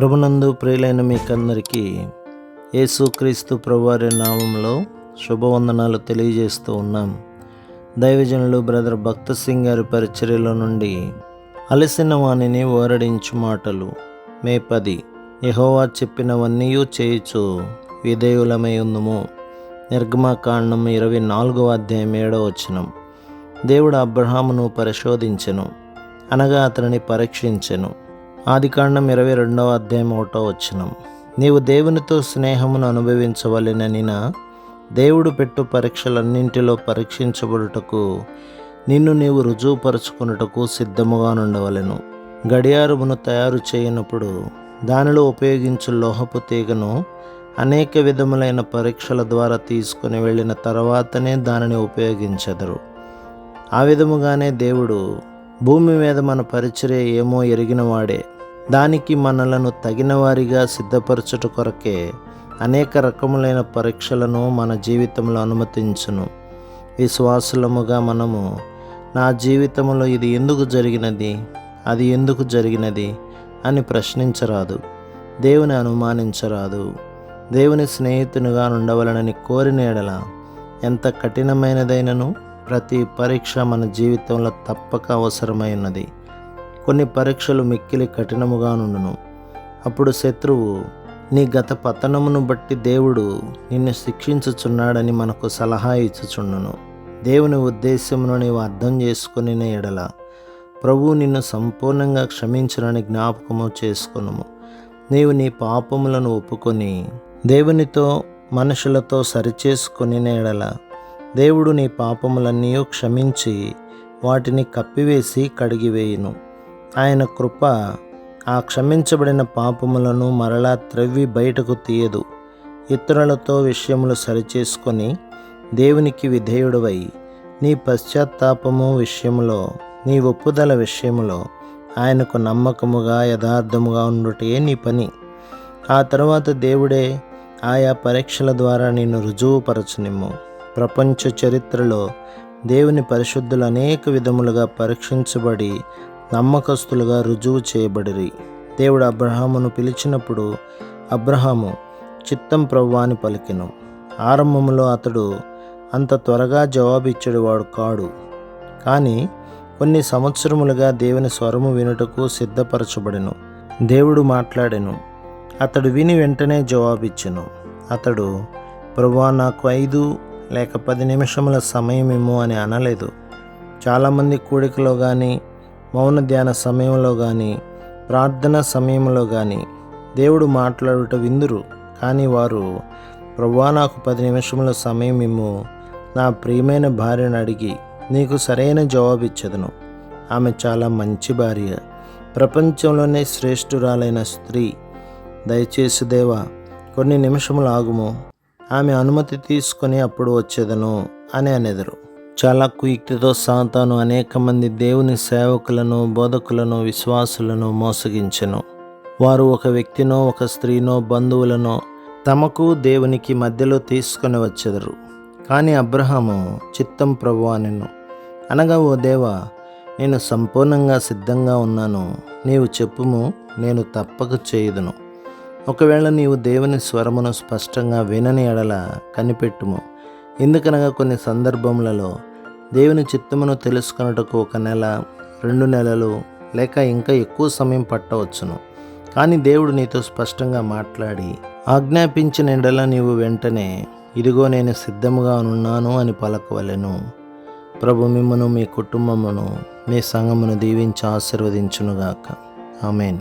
ప్రభునందు ప్రియులైన మీకందరికీ యేసుక్రీస్తు ప్రభువారి నామంలో శుభవందనాలు తెలియజేస్తూ ఉన్నాం. దైవజనులు బ్రదర్ భక్త సింగ్ గారి పరిచర్యలో నుండి అలసిన వాణిని ఓరడించు మాటలు మే పది. యహోవా చెప్పినవన్నీ చేయుచు విధేయులమై ఉందము. నిర్గమకాండం ఇరవై నాలుగవ అధ్యాయం ఏడవ వచనం. దేవుడు అబ్రహామును పరిశోధించెను అనగా అతనిని పరీక్షించెను. ఆదికాండం ఇరవై రెండవ అధ్యాయం ఒకటో వచనం. నీవు దేవునితో స్నేహమును అనుభవించవలెననిన దేవుడు పెట్టు పరీక్షలన్నింటిలో పరీక్షించబడుటకు నిన్ను నీవు రుజువుపరుచుకున్నటకు సిద్ధముగా నుండవలెను. గడియారమును తయారు చేయనప్పుడు దానిలో ఉపయోగించు లోహపు తీగను అనేక విధములైన పరీక్షల ద్వారా తీసుకుని వెళ్ళిన తర్వాతనే దానిని ఉపయోగించెదరు. ఆ విధముగానే దేవుడు భూమి మీద మన పరిచర్య ఏమో ఎరిగిన వాడే దానికి మనలను తగిన వారిగా సిద్ధపరచుట కొరకే అనేక రకములైన పరీక్షలను మన జీవితంలో అనుమతించును. విశ్వాసులముగా మనము నా జీవితంలో ఇది ఎందుకు జరిగినది? అది ఎందుకు జరిగినది? అని ప్రశ్నించరాదు. దేవుని అనుమానించరాదు. దేవుని స్నేహితునిగా ఉండవలనని కోరిన ఎడల ఎంత కఠినమైనదైనను ప్రతి పరీక్ష మన జీవితంలో తప్పక అవసరమైనది. కొన్ని పరీక్షలు మిక్కిలి కఠినముగానుండును అప్పుడు శత్రువు నీ గత పతనమును బట్టి దేవుడు నిన్ను శిక్షించుచున్నాడని మనకు సలహా ఇచ్చుచుండును. దేవుని ఉద్దేశమును నీవు అర్థం చేసుకుని ఎడల ప్రభువు నిన్ను సంపూర్ణంగా క్షమించునని జ్ఞాపకము చేసుకును నీవు నీ పాపములను ఒప్పుకొని దేవునితో మనుషులతో సరిచేసుకుని ఎడల దేవుడు నీ పాపములన్నీ క్షమించి వాటిని కప్పివేసి కడిగివేయును. ఆయన కృప ఆ క్షమించబడిన పాపములను మరలా త్రవ్వి బయటకు తీయదు. ఇతరులతో విషయములు సరిచేసుకొని దేవునికి విధేయుడవై నీ పశ్చాత్తాపము విషయములో నీ ఒప్పుదల విషయములో ఆయనకు నమ్మకముగా యథార్థముగా ఉండుటే నీ పని. ఆ తర్వాత దేవుడే ఆయా పరీక్షల ద్వారా నిన్ను రుజువుపరచనిమ్ము. ప్రపంచ చరిత్రలో దేవుని పరిశుద్ధులు అనేక విధములుగా పరీక్షించబడి నమ్మకస్తులుగా రుజువు చేయబడిరి. దేవుడు అబ్రహామును పిలిచినప్పుడు అబ్రహాము చిత్తం ప్రవ్వాని పలికెను. ఆరంభంలో అతడు అంత త్వరగా జవాబిచ్చడు వాడు కాడు. కానీ కొన్ని సంవత్సరములుగా దేవుని స్వరము వినుటకు సిద్ధపరచబడెను. దేవుడు మాట్లాడెను. అతడు విని వెంటనే జవాబిచ్చెను. అతడు ప్రభువా నాకు ఐదు లేక పది నిమిషముల సమయమేమో అని అనలేదు. చాలామంది కూడికలో కానీ మౌన ధ్యాన సమయంలో కానీ ప్రార్థన సమయంలో కానీ దేవుడు మాట్లాడుట విందురు. కానీ వారు ప్రవ్వా నాకు పది నిమిషముల సమయం ఇమ్ము. నా ప్రియమైన భార్యను అడిగి నీకు సరైన జవాబిచ్చదును. ఆమె చాలా మంచి భార్య. ప్రపంచంలోనే శ్రేష్ఠురాలైన స్త్రీ. దయచేసి దేవా కొన్ని నిమిషములు ఆగుము. ఆమె అనుమతి తీసుకొని అప్పుడు వచ్చేదను అని అనెదరు. చాలా కుయుక్తితో సాతాను అనేక మంది దేవుని సేవకులను బోధకులను విశ్వాసులను మోసగించెను. వారు ఒక వ్యక్తినో ఒక స్త్రీనో బంధువులనో తమకు దేవునికి మధ్యలో తీసుకొని వచ్చెదరు. కానీ అబ్రహాము చిత్తం ప్రభు అనగా ఓ దేవా నేను సంపూర్ణంగా సిద్ధంగా ఉన్నాను. నీవు చెప్పుము నేను తప్పక చేయుదును. ఒకవేళ నీవు దేవుని స్వరమును స్పష్టంగా వినని ఎడల కనిపెట్టుము. ఎందుకనగా కొన్ని సందర్భములలో దేవుని చిత్తమును తెలుసుకొనుటకు ఒక నెల రెండు నెలలు లేక ఇంకా ఎక్కువ సమయం పట్టవచ్చును. కానీ దేవుడు నీతో స్పష్టంగా మాట్లాడి ఆజ్ఞాపించిన ఎడల నీవు వెంటనే ఇదిగో నేను సిద్ధముగా ఉన్నాను అని పలకవలెను. ప్రభు మిమ్మను మీ కుటుంబమును మీ సంఘమును దీవించి ఆశీర్వదించునుగాక. ఆమెన్.